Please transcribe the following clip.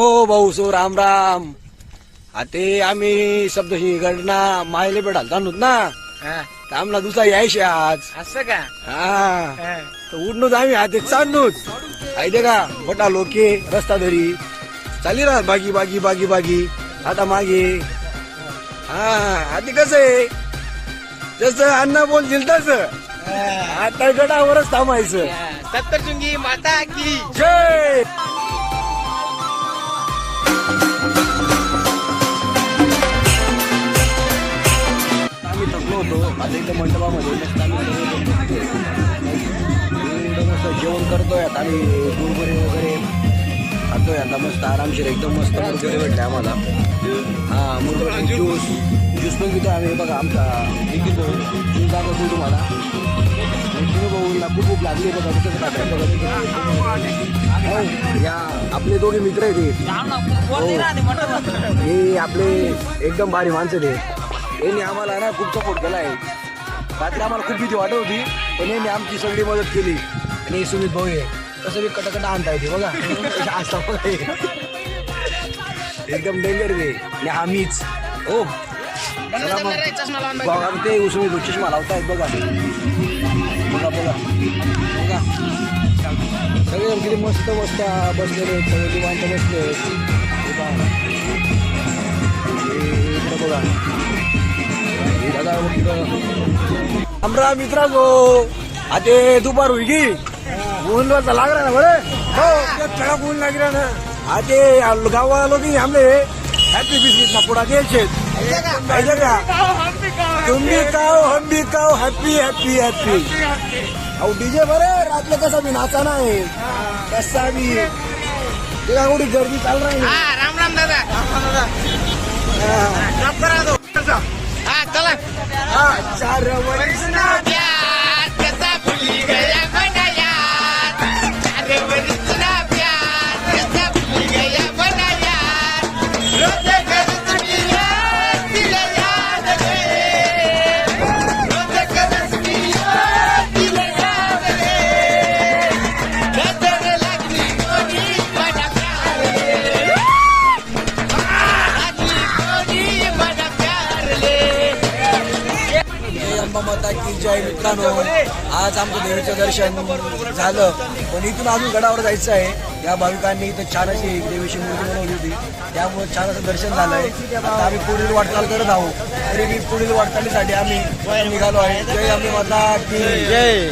हो भाऊ सो राम राम. आ ते आम्ही शब्दशी गणना मायले भेटाल जाणूत ना. हा, तर आम्हाला दुसरा यायचे आज. असं का? हा. हा. तर उडणूच आम्ही आते चालणूच ऐते का? बटा लोके रस्ता धरी. चाली राहत बागी बागी बागी बागी. आता मागे. हा आधी कसं? आहे जसं अण्णा बोलतील तसं. आता गडावरच थांबायचं. सत्तर चुंगी माता की जय! होतो. आता इथं मंडपामध्ये मस्त आम्ही जेवण करतोय आता आम्ही गुरबरी वगैरे खातोय आता मस्त आरामशीर एकदम मस्त मुरगुरे भेटले आम्हाला. हा मुरगुरे ज्यूस ज्यूस पण पितो आम्ही. बघा आमचा निखिल भाऊ ज्यूस दाखवतो तुम्हाला. निखिल भाऊला खूप खूप लागली. बघा तिथं बघा. हो, या आपले दोघे मित्र आहेत हे. हो. हे आपले एकदम भारी माणसं ते यांनी आम्हाला ना खूप सपोर्ट केला आहे. रात्री आम्हाला खूप भीती वाटत होती पण यांनी आमची सगळी मदत केली. आणि सुमित भाऊ आहे तसं मी कटाकटा आणता येते बघा. कशा असता बघा एकदम डेंजर वे आणि आम्हीच. हो. मग. बघा ते सुमित भाऊ चष्मा लावतायत बघा. बघा बघा. बघा. सगळे किती मस्त मस्त बसलेले आहेत सगळे निवांत बसले बघा. आमरा मित्रा गो आता दुपार होई की ऊन वाजता लागला ना बरं? हो कडक ऊन लागला ना. आता गावा आलो की आमले. हॅपी बिस्किट ना पुढा द्यायचे. का? तुम्ही काव हम भी काव हॅपी हॅपी हॅपी अहो डीजे बरे रातले कसा मी नाचा नाही. कसा मी? ते का एवढी गर्दी चाल राहिली. हा राम राम दादा. हा. ड्रॉप करा दो हा चला. हा, अंबा माता की जय मित्रांनो. आज आमचं देवीचं दर्शन झालं. पण इथून अजून गडावर जायचं आहे. या भाविकांनी इथं छान अशी देवीची मूर्ती बनवली होती. त्यामुळे छान असं दर्शन झालंय. आता आम्ही पुढील वाटचाल करत आहोत. तरी पुढील वाटचालीसाठी आम्ही निघालो आहे. जय अंबे माता की. जय.